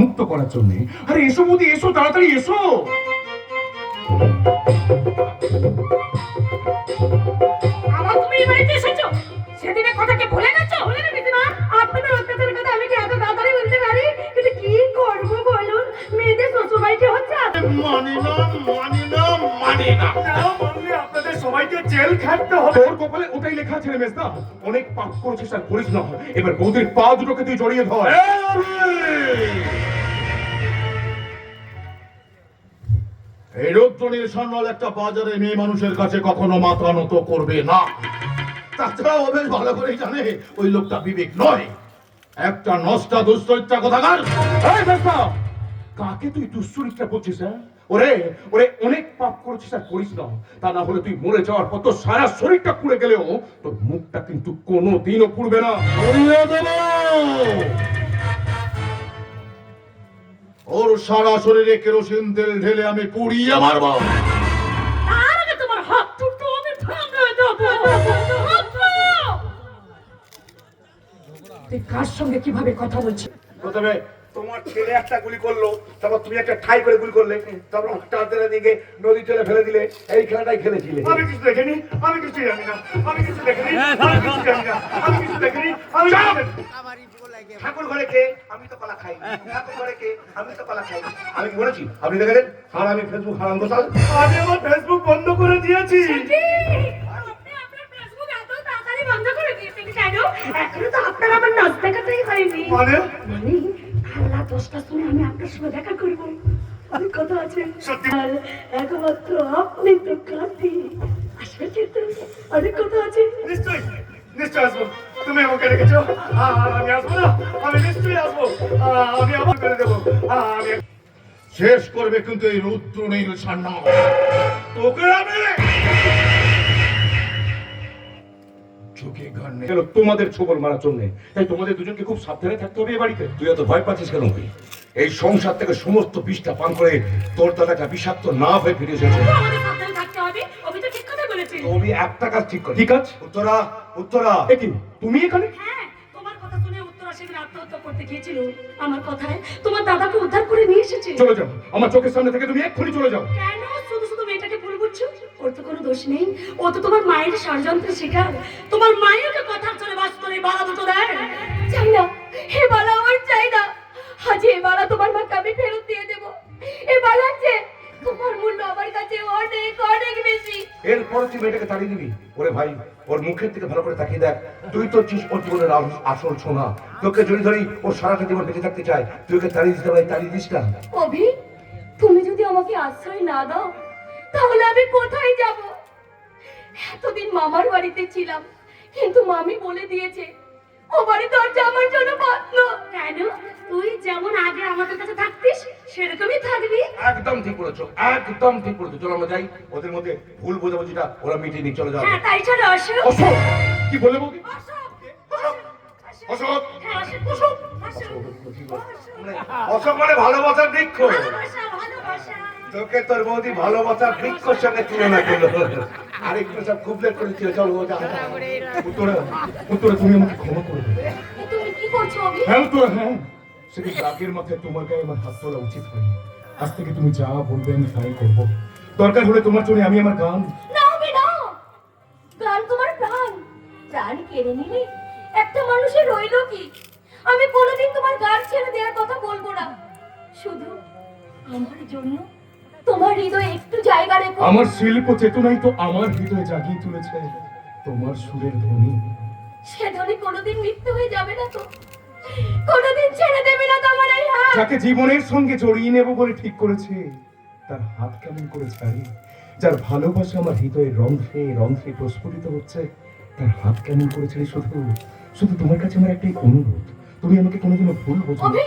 মুক্ত করার জন্য। আরে এসো মোদি এসো তাড়াতাড়ি এসো। আবার তুমি এই বাড়িতে এসেছ? সেদিনের কথা কি ভুলে গেছো? ভুলে গেছি মা? আপনাদের অত্যাচারের কথা আমি কি এত তাড়াতাড়ি বলতে পারি? কিন্তু কি করব বলুন? মেয়েদের শ্বশুর হচ্ছে মানি না মানি না মানি না আপনাদের সবাইকে জেল খাটতে হবে। তোর কপালে ওটাই লেখা আছে মেজদা। অনেক পাপ করেছিস আর করিস না। এবার বৌদির পা দুটোকে তুই জড়িয়ে ধর। এই রৌদ্রনীল সন্ন্যাল একটা বাজারে মেয়ে মানুষের কাছে কখনো মাথা নত করবে না। তাছাড়া ও বেশ ভালো করেই জানে, ওই লোকটা বিবেক নয়। একটা নষ্টা দুশ্চরিত্রা কথাকার এই মেজদা কাকে তুই দুশ্চরিত্রা করছিস হ্যাঁ? ওরে ওরে অনেক পাপ করেছিস আর করিস না। তা না হলে তুই মরে যাওয়ার পর তোর সারা শরীরটা পুড়ে গেলেও তোর মুখটা কিন্তু কোনো দিনও পুড়বে না। ওর সারা শরীরে কেরোসিন তেল ঢেলে আমি পুড়িয়ে মারব। কার সঙ্গে কীভাবে কথা বলছি প্রথমে তোমার ছেলে একটা গুলি করল তারপর তুমি একটা ঠাই করে গুলি করলে তারপর টানতে দিকে নদী চলে ফেলে দিলে এই খেলাটাই খেলেছিলে। আমি কিছু দেখিনি আমি কিছু জানি না আমি কিছু দেখিনি আমি কিছু জানি না আমি কিছু দেখিনি আমি কিছু জানি না। ঠাকুর ঘরে কে আমি তো কলা খাই ঠাকুর ঘরে কে আমি তো কলা খাই আমি কি বলেছি? আপনি দেখেছেন? আর আমি ফেসবুক হারাম গোসাল। আমি আমার ফেসবুক বন্ধ করে দিয়েছি। আপনি আপনার ফেসবুক এত তাড়াতাড়ি বন্ধ করে দিয়েছেন কেন? এখনও তো আপনার আমার নাচ দেখাতেই হয়নি। মানে শুনে আমি আপনার সঙ্গে দেখা করব। আমি কথা আছে। একমাত্র আপনি তো কাঁদি আসবে কিন্তু অনেক কথা আছে। নিশ্চয়ই আসব। তুমি আমাকে রেখেছো। আমি আসব না? আমি নিশ্চয়ই আসব। আহ, আমি আবার করে দেবো। আমি শেষ করবে কিন্তু এই রুদ্রনীল সান্না তোকে আমি নেই। তোমাদের ছবল মারার জন্য। তাই তোমাদের দুজনকে খুব সাবধানে থাকতে হবে এই বাড়িতে। তুই এত ভয় পাচ্ছিস কেন ভাই এই সংসার থেকে সমস্ত বিষটা পান করে তোর একটা বিষাক্ত না হয়ে ফিরে এসেছে। ঠিক তুমি একটা কাজ ঠিক কর। কি কাজ উত্তরা উত্তরা। কি? তুমি এখানে? হ্যাঁ তোমার কথা শুনে উত্তরা সেদিন আত্মহত্যা করতে গিয়েছিল। আমার কথায় তোমার দাদাকে উদ্ধার করে নিয়ে এসেছে। চলে যাও। আমার চোখের সামনে থেকে তুমি এক্ষুনি চলে যাও। কেন ওর তো কোনো দোষ নেই। ও তো তোমার মায়ের ষড়যন্ত্রের শিকার। তোমার মায়ের ওকে কথার চলে বাস করে বালা দুটো দেয়। চাই না হে বালা আমার চাই না। আজ এ বালা তোমার মাকে আমি ফেরত দিয়ে দেবো। এ বালা যে তোমার মূল্য আমার কাছে অনেক অনেক বেশি। এরপর তুই মেয়েটাকে তাড়িয়ে দিবি। ওরে ভাই ওর মুখের থেকে ভালো করে তাকিয়ে দেখ। তুই তো চিস ওর জীবনের আসল সোনা। তোকে জড়ি ধরি ও সারাটা জীবন বেঁচে থাকতে চায়। তুই ওকে তাড়িয়ে দিতে পারি তাড়িয়ে দিস না অভি তুমি যদি আমাকে আশ্রয় না দাও তাহলে আমি কোথায় যাব? এতদিন মামার বাড়িতে ছিলাম কিন্তু মামি বলে দিয়েছে ও বাড়ি দরজা আমার জন্য বন্ধ। কেন? তুই যেমন আগে আমাদের কাছে থাকতিস সেরকমই থাকবি। একদম ঠিক বলেছ একদম ঠিক বলেছ। চলো আমরা যাই ওদের মধ্যে ভুল বোঝাবুঝিটা ওরা মিটিয়ে নিয়ে চলে যাবে হ্যাঁ তাই চলো অশোক। অশোক কি বলে অশোক হ্যাঁ অশোক অশোক অশোক অশোক মানে ভালোবাসার বৃক্ষ। ভালোবাসা ভালোবাসা। তোকে তোর বৌদি ভালোবাসার বৃক্ষর সঙ্গে তুলনা করল আরেকটু সব খুব লেট করে দিচ্ছিল চল উত্তরা উত্তরা তুমি আমাকে ক্ষমা করে দেবে তুমি কি করছ অভি? হ্যাঁ উত্তরা হ্যাঁ। সেদিন রাগের মাথায় তোমার গায়ে আমার হাত তোলা উচিত হয়নি? আজ থেকে তুমি যা বলবে আমি তাই করব। দরকার হলে তোমার জন্য আমি আমার গান না হবে না। প্রাণ তোমার প্রাণ। প্রাণ কেড়ে নিলে একটা মানুষের রইল কি? আমি কোনোদিন তোমার গান ছেড়ে দেওয়ার কথা বলব না। শুধু আমার জন্য তোমার হৃদয়ে একটু জায়গা রেখো। আমার শিল্প চেতনাই তো আমার হৃদয়ে জাগিয়ে তুলেছে। তোমার সুরের ধ্বনি। সে ধরে কোনোদিন মৃত্যু হয়ে যাবে না তো। কোনোদিন ছেড়ে দেবে না তোমার এই হাত। যাকে জীবনের সঙ্গে জড়িয়ে নেব বলে ঠিক করেছে তার হাত কেমন করে ছাড়ি? যার ভালোবাসা আমার হৃদয়ে রন্ধ্রে রন্ধ্রে প্রস্ফুটিত হচ্ছে তার হাত কেমন করে ছেড়ে শুধু শুধু তোমার কাছে আমার একটাই অনুরোধ। তুমি আমাকে কোনোদিনও ভুল বোঝো অভি!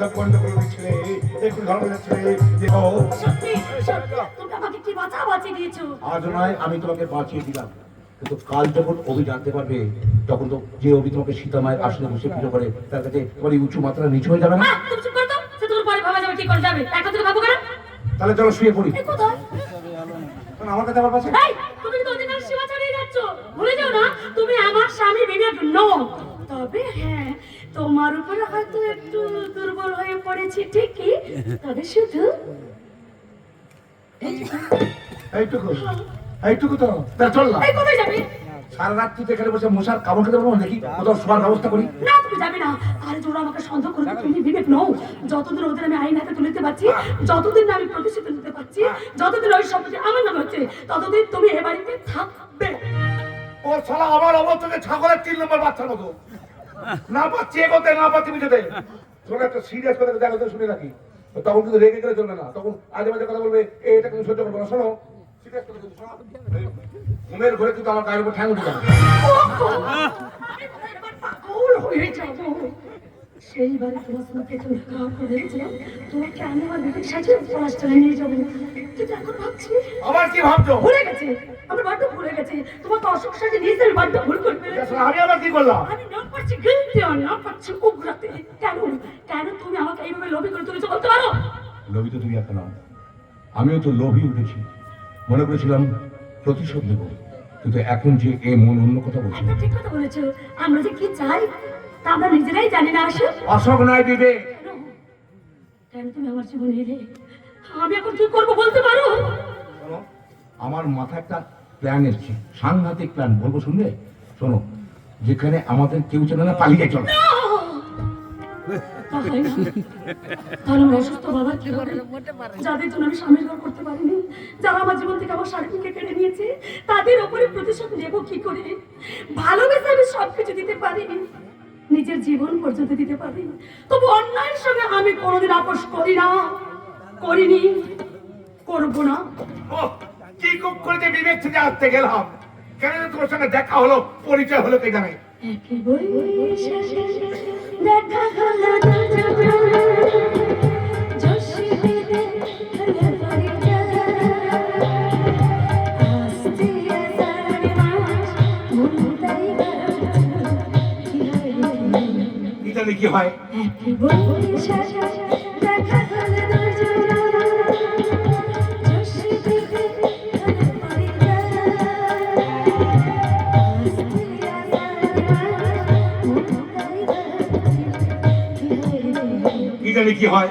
সব বন্ধ করে দিচ্ছিলে একটু ধর্ম যাচ্ছিলে সত্যি সত্যি। তুমি আমাকে কি বাঁচা বাঁচিয়ে দিয়েছ? আজ নয় আমি তোমাকে বাঁচিয়ে দিলাম। কিন্তু কাল যখন অভি জানতে পারবে তখন তো যে অভি তোমাকে সীতা মায়ের বসে পুজো করে তার কাছে তোমার এই উঁচু মাত্রা নিচু হয়ে যাবে না? তাহলে চলো শুয়ে পড়ি। আমার কাছে আমার পাশে তুমি কিন্তু অধিকার সীমা ছাড়িয়ে যাচ্ছ। ভুলে যাও না তুমি আমার স্বামী বিবেক নও। তবে হ্যাঁ তোমার উপরে হয়তো একটু দুর্বল হয়ে পড়েছি ঠিকই। তবে শুধু এইটুকু এইটুকু তো চল না। এই কোথায় যাবে? সারা রাত তুই এখানে বসে মশার কামড় খেতে পারব কোথাও শোয়ার ব্যবস্থা করি। না তুমি যাবে না। আরে আমাকে সন্দেহ করে তুমি বিবেক নও। যতদিন ওদের আমি আইন হাতে তুলে দিতে পারছি যতদিন না আমি প্রতিষ্ঠিত দিতে পারছি যতদিন ওই সম্পত্তি আমার নামে হচ্ছে ততদিন তুমি এ বাড়িতে থাকবে। ও শালা আমার অবস্থাতে ছাগলের তিন নম্বর বাচ্চার মতো না পাচ্ছি এগোতে না সিরিয়াস কথা দেখো শুনে রাখি। তখন কিন্তু রেগে গেলে চলবে না। তখন আজে বাজে কথা বলবে "এ, এটা কিন্তু সহ্য করব না শোনো। ঘুমের ঘরে কিন্তু আমার গায়ের উপর ঠ্যাং উঠে যাবে। সেইবারে তোমার সঙ্গে পেছনে খাওয়া করে ভেবেছিলাম। তোমাকে আমি আমার বিবেক সাজিয়ে পলাশটালে নিয়ে যাব। কিন্তু এখন ভাবছি আবার কি ভাবছ? ভুলে গেছে। আমার বড্ড ভুলে গেছে। তোমাকে অসুখ সাজে নিয়ে আমি বড্ড ভুল করে ফেলেছি। আমি আবার কি করলাম? আমি না পারছি গিলতে আর না পারছি উগ্রাতে। কেন? কেন তুমি আমাকে এইভাবে লোভী করে তুলেছো বলতে পারো? লোভী তো তুমি একটা নাও। আমিও তো লোভী উঠেছি। মনে করেছিলাম প্রতিশোধ নেব। কিন্তু এখন যে এ মন অন্য কথা বলছে। একটা ঠিক কথা বলেছ। আমরা যে কি চাই তা আমরা নিজেরাই জানি না আসো অশোক নয় বিবেক তুমি আমার জীবনে এলে আমি এখন কি করব বলতে পারো? আমার মাথায় একটা প্ল্যান এসছে সাংঘাতিক প্ল্যান বলব শুনবে শোনো যেখানে আমাদের কেউ চেনে না পালিয়ে চলো। অসুস্থ বাবা কি যাদের জন্য আমি স্বামীর ঘর করতে পারিনি যারা আমার জীবন থেকে আমার স্বামীকে কেড়ে নিয়েছে তাদের ওপরে প্রতিশোধ নেব কি করে? ভালোবেসে আমি সবকিছু দিতে পারিনি। নিজের জীবন পর্যন্ত দিতে পারি তবু অন্যায়ের সঙ্গে আমি কোনোদিন আপোষ করি না। করিনি করব না। ও কি কুক করে যে বিবেক থেকে আসতে গেলাম। কেন তোর তোমার সঙ্গে দেখা হলো পরিচয় হলো কে জানে? দেখা হলো। কি হয়। কি জানি কি হয়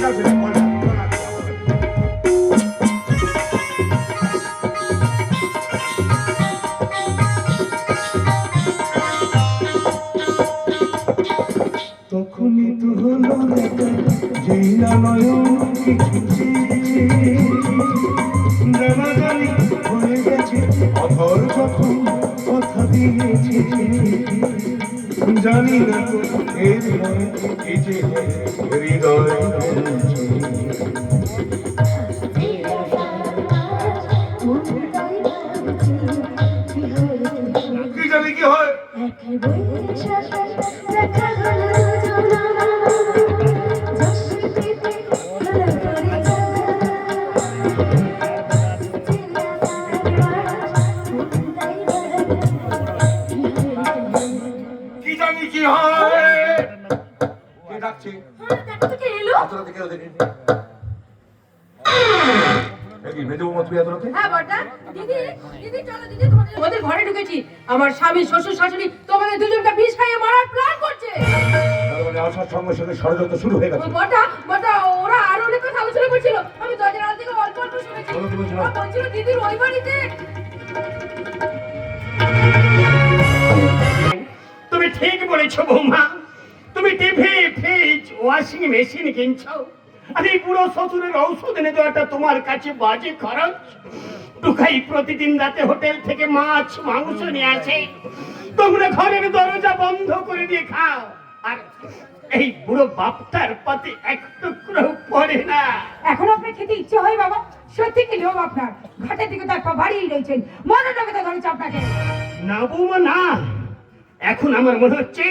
একই know you. তোমাদের ওদের ঘরে ঢুকেছি। আমার স্বামী শ্বশুর শাশুড়ি তোমাদের দুজনকে বিষ খাইয়ে মারার প্ল্যান করছে। আসার সঙ্গে সঙ্গে ষড়যন্ত্র শুরু হয়ে গেছে। বড়দা বড়দা ওরা আরও অনেক কথা আলোচনা করছিল। আমি দরজার আড়াল থেকে অল্প অল্প শুনেছি। দিদির ওই বাড়িতে বলেছ বৌমা? তুমি টিভি ফ্রিজ ওয়াশিং মেশিন কিনছো? আর এই পুরো শ্বশুরের ঔষধ এনে দেওয়াটা তোমার কাছে বাজে খরচ? দুখাই প্রতিদিন রাতে হোটেল থেকে মাছ মাংস নিয়ে আসে। তোমরা ঘরের দরজা বন্ধ করে দিয়ে খাও। আর এই বুড়ো বাপটার পাতে এক টুকরো পড়ে না। এখন আপনার খেতে ইচ্ছে হয় বাবা? সত্যি কি লোভ আপনার? ঘাটের দিকে তো একটা বাড়িই রয়েছেন। মনোটাকে তো ধরেছে আপনাকে। না বৌমা না। এখন আমার মনে হচ্ছে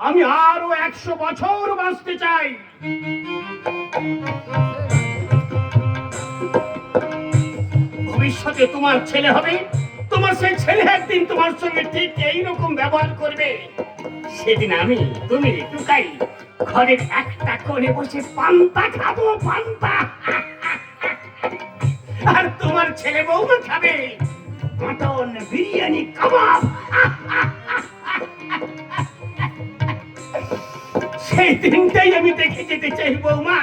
আমি আরও একশো বছর বাঁচতে চাই। ভবিষ্যতে তোমার ছেলে হবে, তোমার সেই ছেলে একদিন তোমার সঙ্গে ঠিক এইরকম ব্যবহার করবে। সেদিন আমি তুমি টুকাই ঘরের একটা কোণে বসে পান্তা খাব, পান্তা। আর তোমার ছেলে বৌমা খাবে, মটন, বিরিয়ানি, কাবাব। সেই দিনটাই আমি দেখে যেতে চাই বৌমা।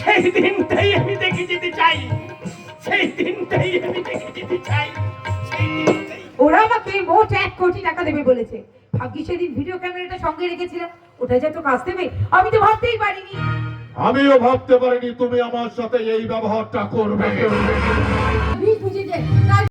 সেই দিনটাই আমি দেখে যেতে চাই। সেই দিনটাই আমি দেখে যেতে চাই। ওরা আমাকে মোট এক কোটি টাকা দেবে বলেছে। ভাগ্যি সেদিন ভিডিও ক্যামেরাটা সঙ্গে রেখেছিলাম ওটা যে তো কাজ দেবে আমি তো ভাবতেই পারিনি। আমিও ভাবতে পারিনি তুমি আমার সাথে এই ব্যবহারটা করবে।